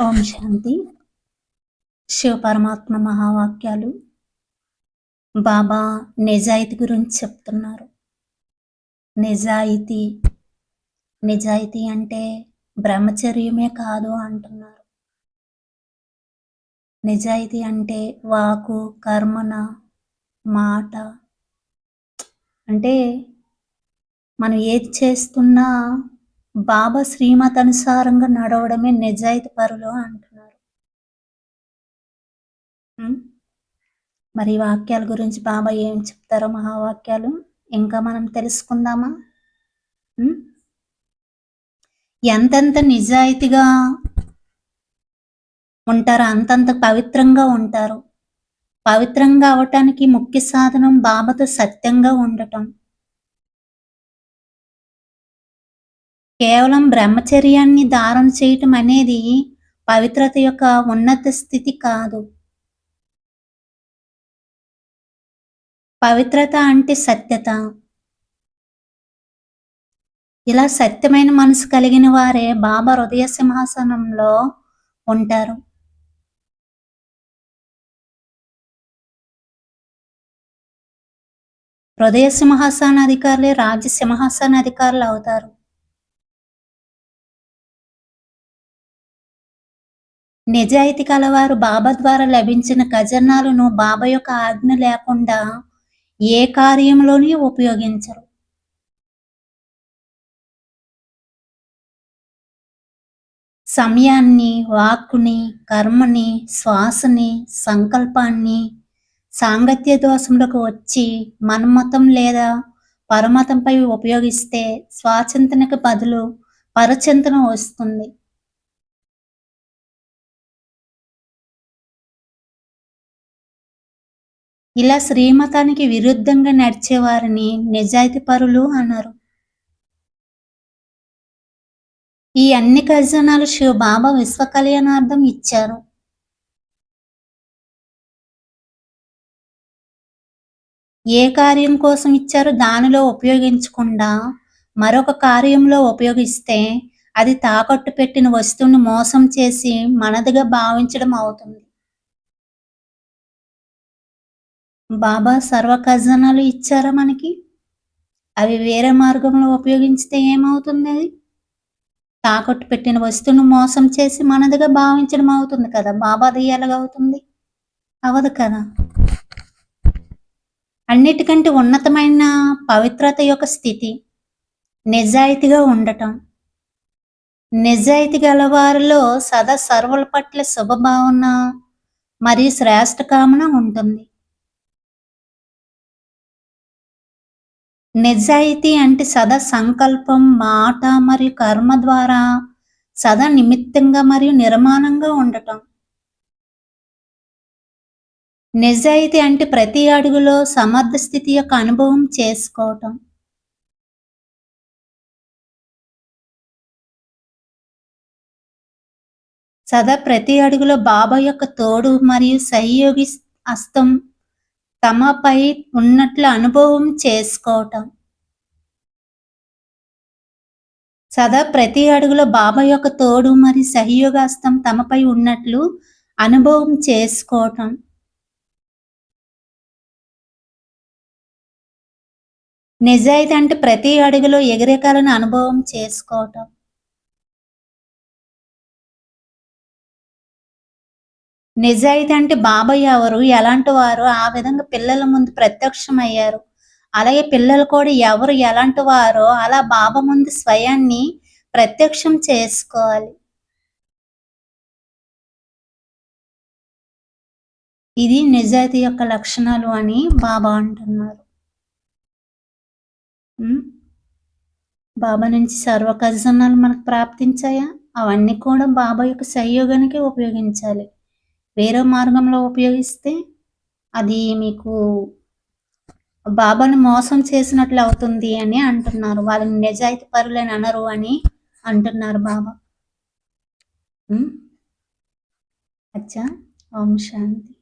ఓం శాంతి. శివ పరమాత్మ మహావాక్యాలు బాబా నిజాయితీ గురించి చెప్తున్నారు. నిజాయితీ నిజాయితీ అంటే బ్రహ్మచర్యమే కాదు అంటున్నారు. నిజాయితీ అంటే వాకు కర్మన మాట. అంటే మనం ఏది చేస్తున్నా బాబా శ్రీమత్ అనుసారంగా నడవడమే నిజాయితీ పరులు అంటున్నారు. మరి వాక్యాల గురించి బాబా ఏం చెప్తారో మహావాక్యాలు ఇంకా మనం తెలుసుకుందామా? ఎంతెంత నిజాయితీగా ఉంటారో అంతంత పవిత్రంగా ఉంటారు. పవిత్రంగా అవటానికి ముఖ్య సాధనం బాబాతో సత్యంగా ఉండటం. కేవలం బ్రహ్మచర్యాన్ని ధారణ చేయటం అనేది పవిత్రత యొక్క ఉన్నత స్థితి కాదు. పవిత్రత అంటే సత్యత. ఇలా సత్యమైన మనసు కలిగిన వారే బాబా హృదయ సింహాసనంలో ఉంటారు. హృదయ సింహాసన అధికారులే రాజ్య సింహాసన అధికారులు అవుతారు. నిజాయితీ కలవారు బాబా ద్వారా లభించిన ఖజనాలను బాబా యొక్క ఆజ్ఞ లేకుండా ఏ కార్యంలోని ఉపయోగించరు. సమయాన్ని వాక్కుని కర్మని శ్వాసని సంకల్పాన్ని సాంగత్య దోషంలోకి వచ్చి మన్మతం లేదా పరమతంపై ఉపయోగిస్తే స్వాచింతనకు బదులు పరచింతన వస్తుంది. ఇలా శ్రీమతానికి విరుద్ధంగా నడిచేవారిని నిజాయితీ పరులు అన్నారు. ఈ అన్ని ఖజానాలు శివ బాబా విశ్వ కళ్యాణార్థం ఇచ్చారు. ఏ కార్యం కోసం ఇచ్చారో దానిలో ఉపయోగించకుండా మరొక కార్యంలో ఉపయోగిస్తే అది తాకట్టు పెట్టిన వస్తువుని మోసం చేసి మనదిగా భావించడం అవుతుంది. బాబా సర్వ ఖజానాలు ఇచ్చారా మనకి? అవి వేరే మార్గంలో ఉపయోగించితే ఏమవుతుంది అది? తాకట్టు పెట్టిన వస్తువును మోసం చేసి మనదిగా భావించడం అవుతుంది కదా? బాబాది ఎలాగవుతుంది అవదు కదా? అన్నిటికంటే ఉన్నతమైన పవిత్రత యొక్క స్థితి నిజాయితీగా ఉండటం. నిజాయితీ గల వారిలో సదా సర్వుల పట్ల శుభభావన మరియు శ్రేష్ఠ కామన ఉంటుంది. నిజాయితీ అంటే సదా సంకల్పం మాట మరియు కర్మ ద్వారా సదా నిమిత్తంగా మరియు నిర్మాణంగా ఉండటం. నిజాయితీ అంటే ప్రతి అడుగులో సమర్థ స్థితి యొక్క అనుభవం చేసుకోవటం. సదా ప్రతి అడుగులో బాబా యొక్క తోడు మరియు సహయోగి అస్తం తమపై ఉన్నట్లు అనుభవం చేసుకోవటం. సదా ప్రతి అడుగులో బాబా యొక్క తోడు మరి సహయోగాస్తం తమపై ఉన్నట్లు అనుభవం చేసుకోవటం. నిజాయితీ అంటే ప్రతి అడుగులో ఎగిరేకాలను అనుభవం చేసుకోవటం. నిజాయితీ అంటే బాబాయ్ ఎవరు? ఎలాంటి వారు? ఆ విధంగా పిల్లల ముందు ప్రత్యక్షమయ్యారు. అలాగే పిల్లలు కూడా ఎవరు? ఎలాంటి వారో? అలా బాబా ముందు స్వయాన్ని ప్రత్యక్షం చేసుకోవాలి. ఇది నిజాయితీ యొక్క లక్షణాలు అని బాబా అంటున్నారు. బాబా నుంచి సర్వ ఖజనాలు మనకు ప్రాప్తించాయా? అవన్నీ కూడా బాబా యొక్క సహయోగానికి ఉపయోగించాలి. వేరే మార్గంలో ఉపయోగిస్తే అది మీకు బాబాను మోసం చేసినట్లు అవుతుంది అని అంటున్నారు. వాళ్ళని నిజాయితీ పరులని అనరు అని అంటున్నారు బాబా. అచ్చా? ఓం శాంతి.